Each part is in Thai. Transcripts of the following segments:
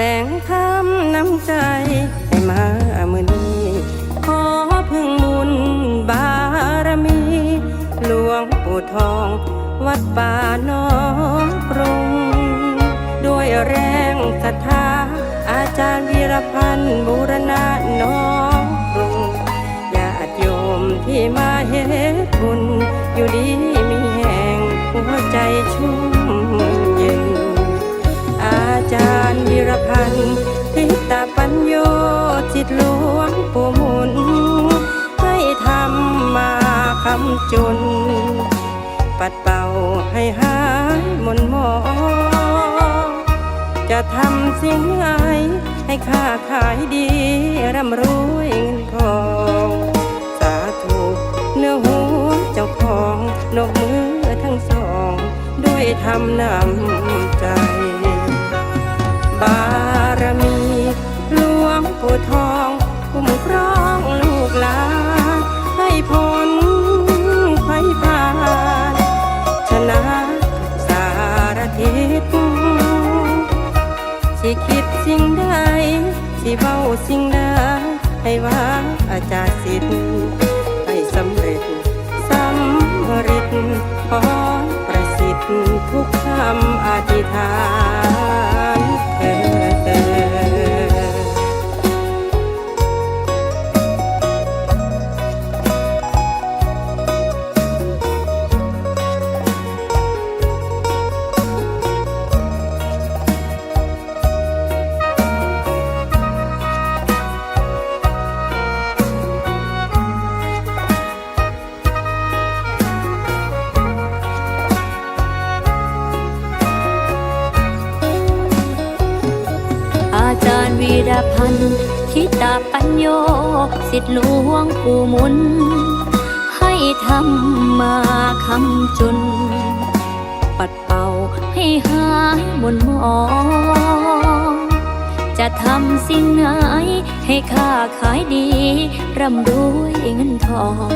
ำน้ำใจให้มามือนี้ขอพึ่งบุญบารมี หลวงปู่ทอง วัดป่าน้องกรุง ด้วยแรงศรัทธา อาจารย์วีรพันธ์บูรณะน้องกรุงญาติโยมที่มาเฮ็ดบุญอยู่ดีมีแห่งหัวใจชุ่มารย์วีรพันธ์ทิตาปัญโยจิตหลวงปู่มุน ให้ทำมาคำจุน ปัดเป่าให้หายมนหมองจะทำสิ่งไหนให้ค้าขายดีร่ำรวยเงินทอง สาธุเนื้อหัวเจ้าของนกมือทั้งสอง ด้วยทำนำ สิเบาสิ่งใดให้ว่าอาจารย์สิทธิ์ให้สำเร็จสำเร็จพอประสิทธิ์ทุกคำอธิษฐานเธอาจารย์วีรพันธ์ทิตาปัญโยสิทธิหลวงปู่มุน ให้ทำมาคำจุน ปัดเป่าให้หายบนหมอง จะทำสิ่งไหนให้ค้าขายดี ร่ำรวยเงินทอง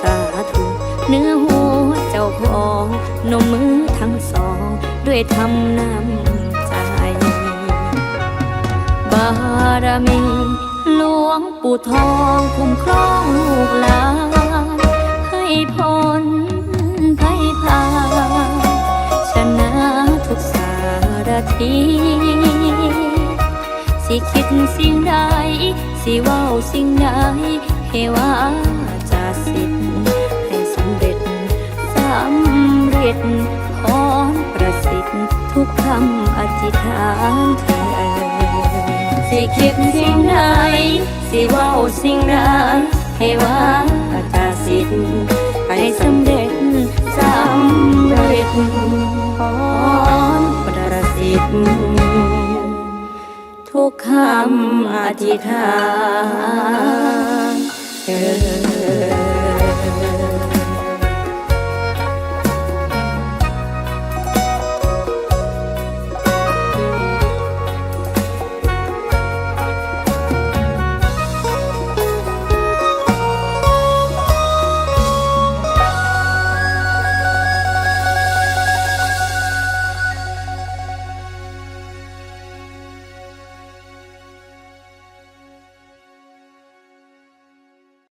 สาธุเนื้อหัวเจ้าของนมมือทั้งสอง ด้วยทำน้ำารมี หลวงปู่ทองคุ้มครองลูกหลาน ให้พ้นภัยพาชนะทุกสารทีสิคิดสิ่งใด สิเว้าสิ่งใดให้ว่าจะสิทธิ์ให้สำเร็จสำเร็จพรประสิทธิ์ทุกคำอธิษฐานเถิด สิคิดสิ่งใดสิว้าสิ่งใดให้ว่าจะสิทธิ์ให้สำเร็จสำเร็จพรประสิทธิ์ทุกคำอธิษฐานเถิด